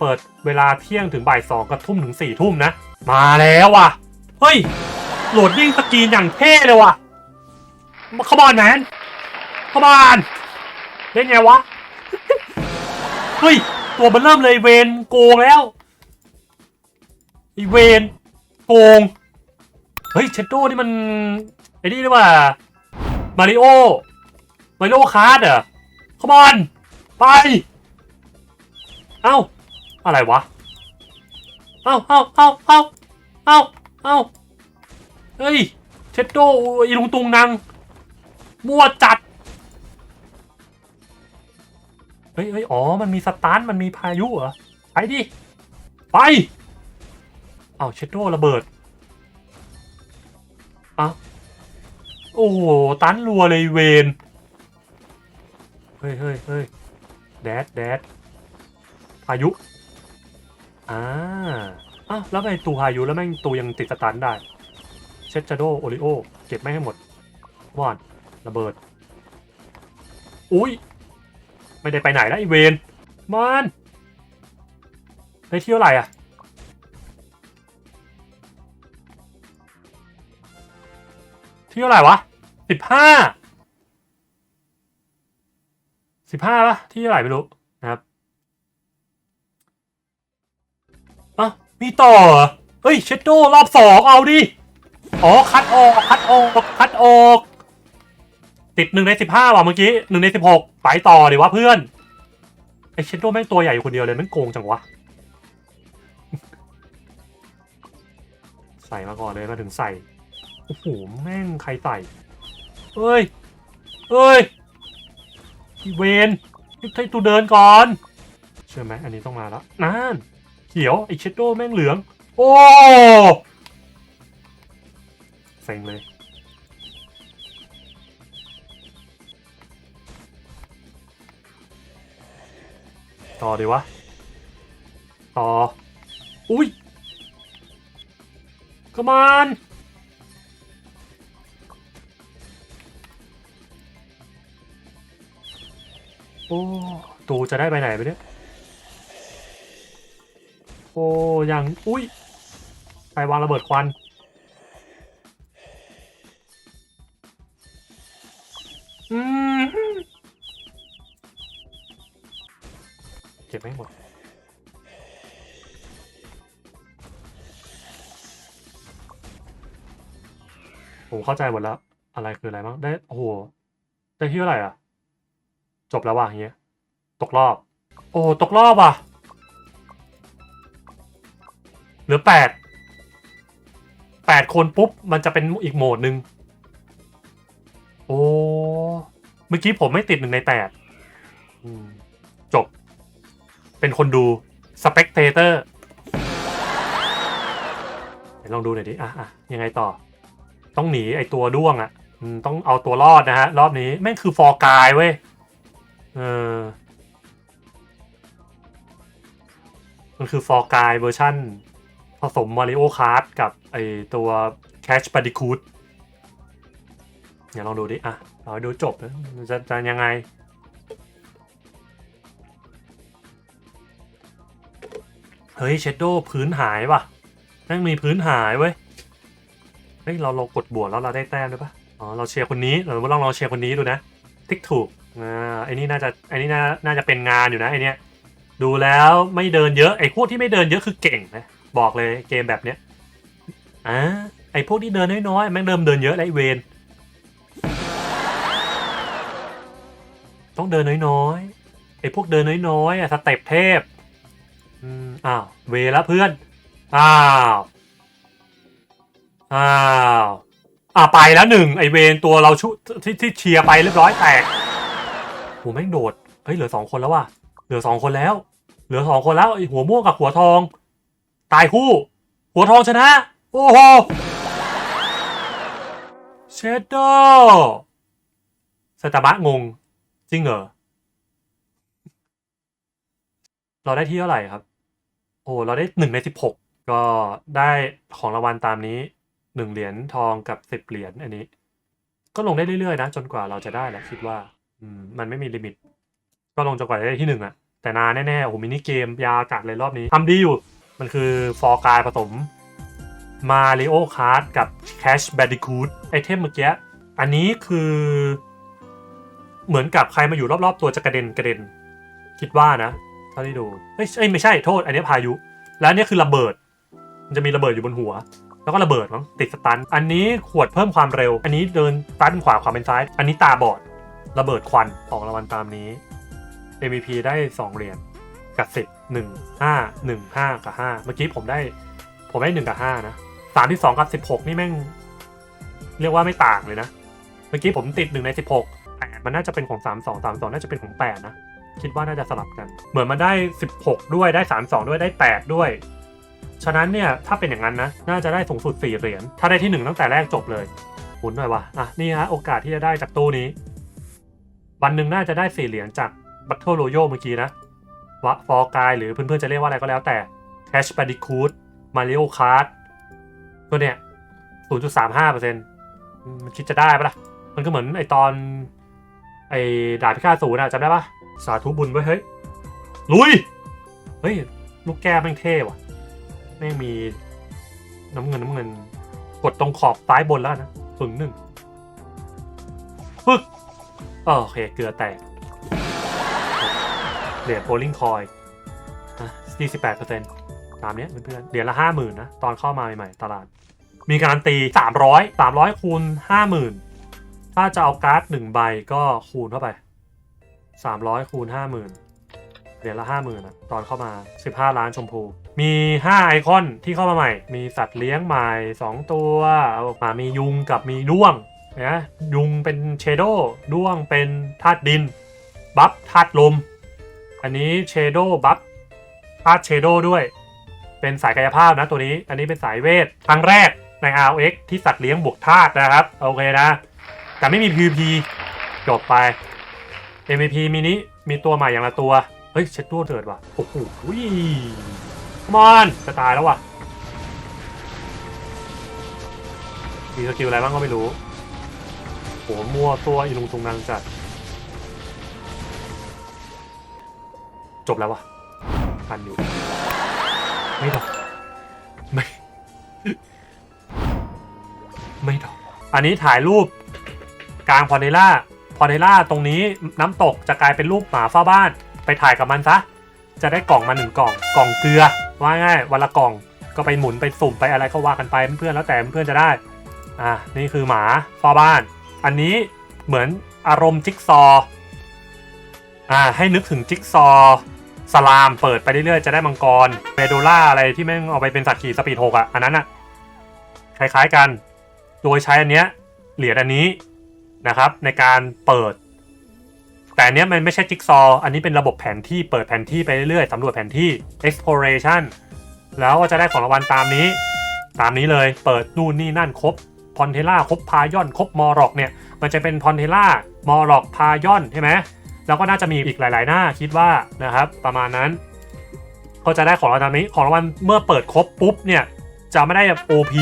เปิดเวลาเที่ยงถึงบ่ายสองกับทุ่มถึงสี่ทุ่มนะ มาแล้วว่ะ เฮ้ย โหลดยิ่งสกรีนอย่างเท่เลยว่ะขบอนแมนขบอนเล่นไงวะ เฮ้ย ตัวมันเริ่มเลยเวนโกงแล้วไอเวนโกง เฮ้ยเชดโดนี่มัน ไอ้นี่หรือว่ามาริโอมาริโอคาร์ดเหรอขบอนไป เอ้า อะไรวะ เอ้าเอ้าเอ้าเอ้าเอ้าเอ้าเฮ้ย เชดโดอีลุงตุงนางมั่วจัด เฮ้ยเฮ้ยอ๋อ มันมีสตาร์ทมันมีพายุเหรอ ไปดิ ไป เอ้าเชดโดระเบิดเอ้าโอ้โห ตันรัวเลยเวนเฮ้ยเฮ้ยเฮ้ยแดดแดดพายุ อ่าอ้าวแล้วไงตูพายุแล้วแม่งตูยังติดสตันได้ เชดจาโดโอริโอ เก็บไม่ให้หมด วอนระเบิด อุ้ย ไม่ได้ไปไหนแล้วไอเวนมันไปเที่ยวอะไรอะเที่ยวอะไรวะสิบห้าสิบห้าปะที่เท่าไหร่ไม่รู้ มีต่อเหรอเฮ้ยเชดโดรอบสองเอาดิ อ๋อ คัดออกคัดออกคัดออก ติดหนึ่งในสิบห้าว่ะเมื่อกี้หนึ่งในสิบหกไปต่อดิวะเพื่อน ไอเชดโดแม่งตัวใหญ่อยู่คนเดียวเลยแม่งโกงจังวะ ใส่มาก่อนเลยมาถึงใส่ โอ้โห แม่งใครใส่เอ้ยเอ้ยอีเวนให้ตูเดินก่อน เชื่อไหมอันนี้ต้องมาแล้วนั่น เขียว ไอเชดโดแม่งเหลือง โอ้เซ็งเลย ต่อดีวะ ต่อ อุ้ยกมานโอ้ ตูจะได้ไปไหนไปเนี่ย โอ้ยังอุ้ยไปวางระเบิดควันอืมเก็บไม่หมดผมเข้าใจหมดแล้ว อะไรคืออะไรบ้างได้โอ้โหได้ที่เท่าไหร่อะ จบแล้วว่ะอย่างเงี้ย ตกรอบ โอ้ตกรอบอะ ลือแปดแปดคนปุ๊บ มันจะเป็นอีกโหมดหนึ่งโอ้ เมื่อกี้ผมไม่ติดหนึ่งในแปดจบ เป็นคนดูสเปกเตเตอร์ลองดูหน่อยดิ อะอะยังไงต่อ ต้องหนีไอตัวด้วงอะ่ะต้องเอาตัวรอดนะฮะ รอบนี้ แม่งคือฟอร์กายเว้ย เออ มันคือฟอร์กายเวอร์ชั่น ผสมมาริโอคาร์ดกับไอตัวแคชป a ดิคูดเดี๋ยวลองดูดิ อะเราดูจบจะจะยังไง เฮ้ยเชดโดพื้นหายว่ะแม่งมีพื้นหายเว้ย เฮ้ย เราเรากดบวกแล้วเราได้แต้มด้วยปะอ๋อ เราเชียร์คนนี้ เราลองลองเชียร์คนนี้ดูนะ ติ๊กถูก อ่าไอ้นี่น่าจะไอ้นี่น่าน่าจะเป็นงานอยู่นะไอเนี้ยดูแล้วไม่เดินเยอะ ไอ้พวกที่ไม่เดินเยอะคือเก่งนะ บอกเลยเกมแบบเนี้ยอ่าไอ้พวกที่เดินน้อยๆแม่งเดิมเดินเยอะแล้วไอเวนต้องเดินน้อยๆไอ้พวกเดินน้อยๆอะสเต็ปเทพอืมอ้าวเวแล้วเพื่อนอ้าวอ้าวอ่าไปแล้วหนึ่งไอเวนตัวเราชุที่ที่เชียร์ไปเรียบร้อยแตกโหแม่งโดดเฮ้ยเหลือสองคนแล้วว่ะเหลือสองคนแล้ว เหลือสองคนแล้วไอหัวม่วงกับหัวทอง ตายคู่ หัวทองชนะ โอ้โหเชดโดสตาบะงง จริงเหรอ เราได้ที่เท่าไหร่ครับ โอ้เราได้หนึ่งในสิบหกก็ได้ของรางวัลตามนี้หนึ่งเหรียญทองกับสิบเหรียญอันนี้ ก็ลงได้เรื่อยๆนะ จนกว่าเราจะได้แหละคิดว่า อืม มันไม่มีลิมิต ก็ลงจนกว่าจะได้ที่หนึ่งอะแต่นานแน่ๆโอ้โหมินิเกมยาวจัดเลยรอบนี้ทำดีอยู่ มันคือฟอร์กายผสมมาริโอคาร์ดกับ Cash Bandicoot ไอเทมเมื่อกี้ อันนี้คือ เหมือนกับใครมาอยู่รอบๆ ตัวจะกระเด็นกระเด็น คิดว่านะเท่าที่ดูเอ้ยไม่ใช่โทษ อันนี้พายุ แล้วอันนี้คือระเบิด มันจะมีระเบิดอยู่บนหัว แล้วก็ระเบิดมั้งติดสตัน อันนี้ขวดเพิ่มความเร็ว อันนี้เดินซ้ายเป็นขวาขวาเป็นซ้าย อันนี้ตาบอด ระเบิดควันออกรางวัลตามนี้ MVP ได้ 2 เหรียญกับ10 1 5 1 5กับ5เมื่อกี้ผมได้ ผมได้1กับ5นะ3ที่2กับ16นี่แม่ง เรียกว่าไม่ต่างเลยนะ เมื่อกี้ผมติด1ใน16แต่มันน่าจะเป็นของ3 2 3 2น่าจะเป็นของ8นะคิดว่าน่าจะสลับกัน เหมือนมันได้ 16 ด้วยได้ 3 2 ด้วยได้ 8 ด้วย ฉะนั้นเนี่ยถ้าเป็นอย่างนั้นนะ น่าจะได้สูงสุด 4 เหรียญ ถ้าได้ที่ 1 ตั้งแต่แรกจบเลยหมุนหน่อยวะอะ นี่ฮะโอกาสที่จะได้จากตู้นี้ วันหนึ่งน่าจะได้ 4 เหรียญจาก Battle Royale เมื่อกี้นะ ฟอร์กายหรือเพื่อนๆจะเรียกว่าอะไรก็แล้วแต่ Cash Bandicoot Mario Kart ตัวเนี้ย0.35%มันคิดจะได้ปะล่ะ มันก็เหมือนไอตอนไอดาบพิฆาตศูนย์อะจำได้ปะสาธุบุญไว้เฮ้ย ลุย เฮ้ย ลูกแก้วแม่งเท่ว่ะแม่งมีน้ำเงินน้ำเงิน กดตรงขอบซ้ายบนแล้วนะฝึงหนึ่งปึ๊กโอเค เกลือแตก เหรียญโพลิงคอยยี่สิบแปดเปอร์เซ็นต์ตามเนี้ยเพื่อนๆเหรียญละห้าหมื่นนะ ตอนเข้ามาใหม่ๆ ตลาด มีการันตีสามร้อยสามร้อยคูณห้าหมื่นถ้าจะเอาการ์ดหนึ่งใบก็คูณเข้าไปสามร้อยคูณห้าหมื่นเหรียญละห้าหมื่นอะตอนเข้ามาสิบห้าล้านชมพู มีห้าไอคอนที่เข้ามาใหม่ มีสัตว์เลี้ยงใหม่สองตัวเอาออกมามียุงกับมีด้วงนะยุงเป็นเชโดด้วงเป็นธาตุดิน บัฟธาตุลม อันนี้เชโดบัฟธาตุเชโดด้วย เป็นสายกายภาพนะตัวนี้ อันนี้เป็นสายเวทครั้งแรกใน RX ที่สัตว์เลี้ยงบวกธาตุนะครับ โอเคนะ แต่ไม่มี PVP จบไป MVP มินิมีตัวใหม่อย่างละตัว เฮ้ย เช็ดตัวเถิดว่ะ โอ้โหมอนจะตายแล้วว่ะ มีสกิลอะไรบ้างก็ไม่รู้โหมัวตัวอีลุงตุงนางจัด จบแล้ววะทันอยู่ ไม่ดอกไม่ไม่ดอกอันนี้ถ่ายรูปกลางพอเนล่าพอเนล่าตรงนี้น้ำตกจะกลายเป็นรูปหมาเฝ้าบ้าน ไปถ่ายกับมันซะ จะได้กล่องมาหนึ่งกล่อง กล่องเกลือ ว่าง่ายวันละกล่องก็ไปหมุนไปสุ่มไปอะไรก็ว่ากันไปเพื่อนๆแล้วแต่เพื่อนจะได้ อ่านี่คือหมาเฝ้าบ้าน อันนี้เหมือนอารมณ์จิ๊กซอ อ่าให้นึกถึงจิ๊กซอสลามเปิดไปเรื่อยๆจะได้มังกรเมโดล่าอะไรที่แม่งเอาไปเป็นสัตว์ขี่สปีดหกอะอันนั้นอะคล้ายๆกัน โดยใช้อันเนี้ยเหรียญอันนี้นะครับในการเปิด แต่อันเนี้ยมันไม่ใช่จิ๊กซอ อันนี้เป็นระบบแผนที่เปิดแผนที่ไปเรื่อยๆสำรวจแผนที่ exploration แล้วก็จะได้ของรางวัลตามนี้ ตามนี้เลยเปิดนู่นนี่นั่นครบพอนเทล่าครบพายอนครบมอร็อกเนี่ยมันจะเป็นพอนเทล่ามอร็อกพายอนใช่ไหม แล้วก็น่าจะมีอีกหลาย ๆ หน้าคิดว่านะครับ ประมาณนั้น ก็จะได้ของรางวัลนี้ของรางวัลเมื่อเปิดครบปุ๊บเนี่ยจะไม่ได้ OP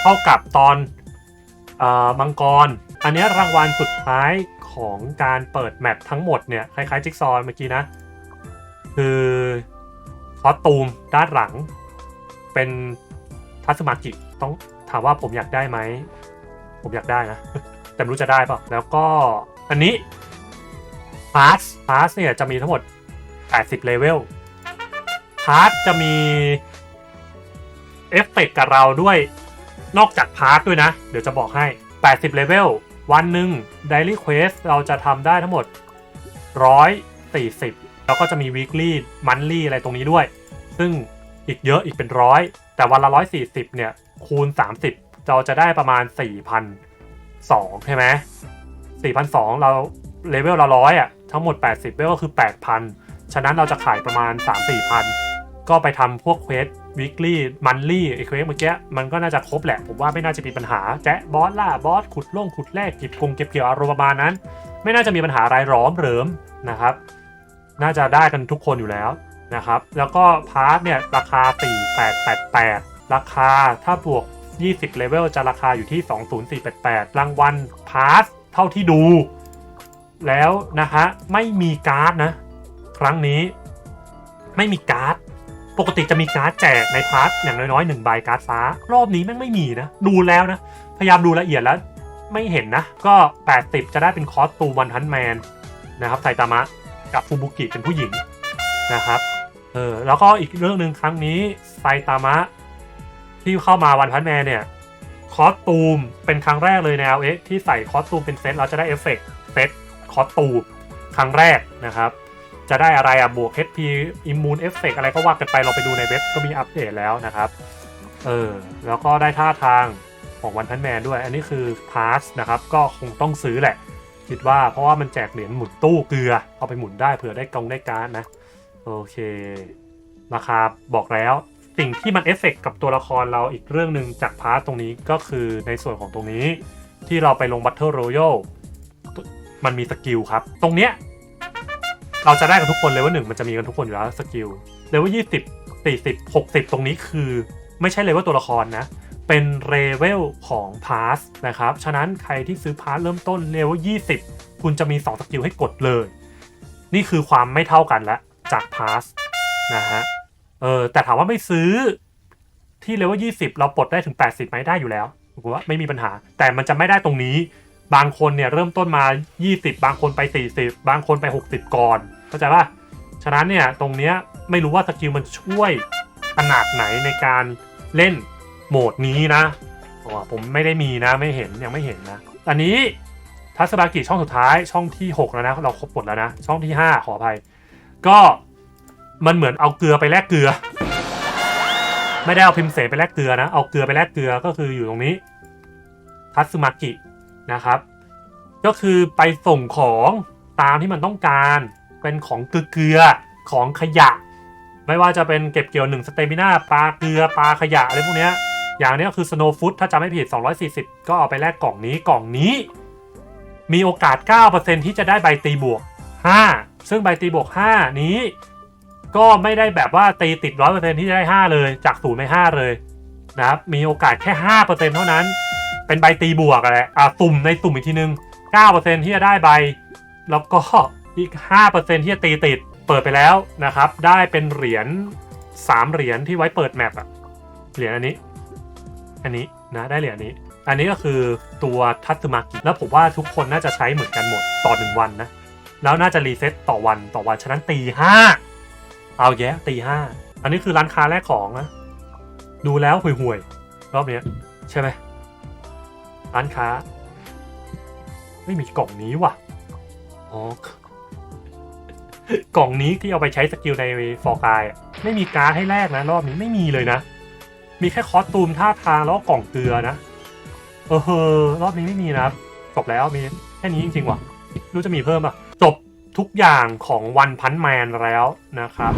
เท่ากับตอนอมังกร อันนี้รางวัลสุดท้ายของการเปิดแมปทั้งหมดเนี่ยคล้ายๆจิ๊กซอว์เมื่อกี้นะ คือคอสตูมด้านหลัง เป็นทัสมากิต้องถามว่าผมอยากได้ไหม ผมอยากได้นะ แต่ไม่รู้จะได้เปล่าแล้วก็อันนี้ พาร์ทพาร์ทเนี่ยจะมีทั้งหมด 80เลเวลพาร์ทจะมีเอฟเฟกต์กับเราด้วยนอกจากพาร์ทด้วยนะ เดี๋ยวจะบอกให้ 80เลเวลวันหนึ่ง Daily Quest เราจะทำได้ทั้งหมด 140 แล้วก็จะมี Weekly Monthly อะไรตรงนี้ด้วย ซึ่งอีกเยอะอีกเป็นร้อย แต่วันละ 140 เนี่ย คูณ 30 เราจะได้ประมาณ 4,002ใช่ไหม4,002 เรา เลเวลละร้อยอะทั้งหมด 80เลเวลก็คือ 8,000 ฉะนั้นเราจะขายประมาณ 3-4,000 ก็ไปทำพวกเควส weekly monthly ไอ้เควสเมื่อกี้มันก็น่าจะครบแหละ ผมว่าไม่น่าจะมีปัญหาแจ๊ะบอสล่าบอสขุดล่งขุดแรกเก็บกงเก็บเกี่ยวอารมณ์ประมาณนั้น ไม่น่าจะมีปัญหาอะไรร้อมเหริมนะครับ น่าจะได้กันทุกคนอยู่แล้วนะครับ แล้วก็พาร์ทเนี่ยราคา 4888 ราคาถ้าบวก 20เลเวลจะราคาอยู่ที่ 20488 รางวัลพาร์ทเท่าที่ดู แล้วนะฮะไม่มีการ์ดนะ ครั้งนี้ ไม่มีการ์ด ปกติจะมีการ์ดแจกในพาร์ทอย่างน้อยๆหนึ่งใบการ์ดฟ้า รอบนี้แม่งไม่มีนะ ดูแล้วนะ พยายามดูละเอียดแล้ว ไม่เห็นนะ ก็ 80 จะได้เป็นคอสตูมวันทันแมนนะครับไซตามะกับฟูบุกิเป็นผู้หญิงนะครับเออแล้วก็อีกเรื่องหนึ่งครั้งนี้ไซตามะที่เข้ามาวันพันแมนเนี่ยคอสตูมเป็นครั้งแรกเลยใน LX ที่ใส่คอสตูมเป็นเซตเราจะได้เอฟเฟกต์เซต คอสตูครั้งแรกนะครับ จะได้อะไรอะบวก HP Immune Effect อะไรก็ว่ากันไปเราไปดูในเว็บก็มีอัปเดตแล้วนะครับ เออ แล้วก็ได้ท่าทางของวันพันแมนด้วย อันนี้คือพาสนะครับ ก็คงต้องซื้อแหละ คิดว่าเพราะว่ามันแจกเหรียญหมุนตู้เกลือ เอาไปหมุนได้เผื่อได้กองได้การ์ดนะ โอเคราคาบอกแล้วสิ่งที่มันเอฟเฟกต์กับตัวละครเราอีกเรื่องหนึ่งจากพาร์ทตรงนี้ก็คือในส่วนของตรงนี้ที่เราไปลงบัตเทิลโรยัล มันมีสกิลครับ ตรงเนี้ยเราจะได้กันทุกคนเลยว่าหนึ่งมันจะมีกันทุกคนอยู่แล้วสกิลเลเวลยี่สิบสี่สิบหกสิบตรงนี้คือไม่ใช่เลเวลตัวละครนะ เป็นเลเวลของพาสนะครับ ฉะนั้นใครที่ซื้อพาสเริ่มต้นเลเวลยี่สิบคุณจะมีสองสกิลให้กดเลย นี่คือความไม่เท่ากันละจากพาสนะฮะเออแต่ถามว่าไม่ซื้อที่เลเวลยี่สิบเราปลดได้ถึง80ไหมได้อยู่แล้วผมว่าไม่มีปัญหา แต่มันจะไม่ได้ตรงนี้ บางคนเนี่ยเริ่มต้นมา 20 บางคนไป 40 บางคนไป 60 ก่อน เข้าใจป่ะ ฉะนั้นเนี่ยตรงเนี้ยไม่รู้ว่าสกิลมันช่วยขนาดไหนในการเล่นโหมดนี้นะอ๋อผมไม่ได้มีนะไม่เห็นยังไม่เห็นนะ อันนี้ทัศบากิช่องสุดท้ายช่องที่ 6 แล้วนะ เราครบหมดแล้วนะ ช่องที่ 5 ขออภัย ก็มันเหมือนเอาเกลือไปแลกเกลือ ไม่ได้เอาพิมพ์เสนไปแลกเกลือนะ เอาเกลือไปแลกเกลือก็คืออยู่ตรงนี้ ทัตสึมากิ นะครับ ก็คือไปส่งของตามที่มันต้องการเป็นของเกลือของขยะ ไม่ว่าจะเป็นเก็บเกี่ยวหนึ่งสเตมิน่าปลาเกลือปลาขยะอะไรพวกนี้อย่างนี้ยคือสโนว์ฟุตถ้าจำไม่ผิด 240 ก็เอาไปแลกกล่องนี้กล่องนี้ มีโอกาส 9%ที่จะได้ใบตีบวก 5 ซึ่งใบตีบวก 5 นี้ ก็ไม่ได้แบบว่าตีติด 100%ที่จะได้ 5 เลย จาก0ไม่5เลยนะครับมีโอกาสแค่ 5%เท่านั้น เป็นใบตีบวกอะไรอะสุ่มในสุ่มอีกทีนึง 9%ที่จะได้ใบ แล้วก็อีก 5%ที่จะตีติดเปิดไปแล้วนะครับ ได้เป็นเหรียญ3เหรียญที่ไว้เปิดแมปอะเหรียญอันนี้ อันนี้นะได้เหรียญนี้ อันนี้ก็คือตัวทัตสึมากิแล้วผมว่าทุกคนน่าจะใช้เหมือนกันหมดต่อหนึ่งวันนะ แล้วน่าจะรีเซ็ตต่อวันต่อวันฉะนั้นตีห้าเอาแยะตีห้าอันนี้คือร้านค้าแรกของนะ ดูแล้วห่วยๆรอบเนี้ย ใช่ไหม ร้านค้า ไม่มีกล่องนี้ว่ะ อ๋อ กล่องนี้ที่เอาไปใช้สกิลในฟอร์กายอะไม่มีการ์ดให้แลกนะ รอบนี้ไม่มีเลยนะ มีแค่คอสตูมท่าทางแล้วก็กล่องเกลือนะ เออเฮอรอบนี้ไม่มีนะครับจบแล้วมีแค่นี้จริงๆว่ะรู้จะมีเพิ่มอะ จบทุกอย่างของวันพันแมนแล้วนะครับ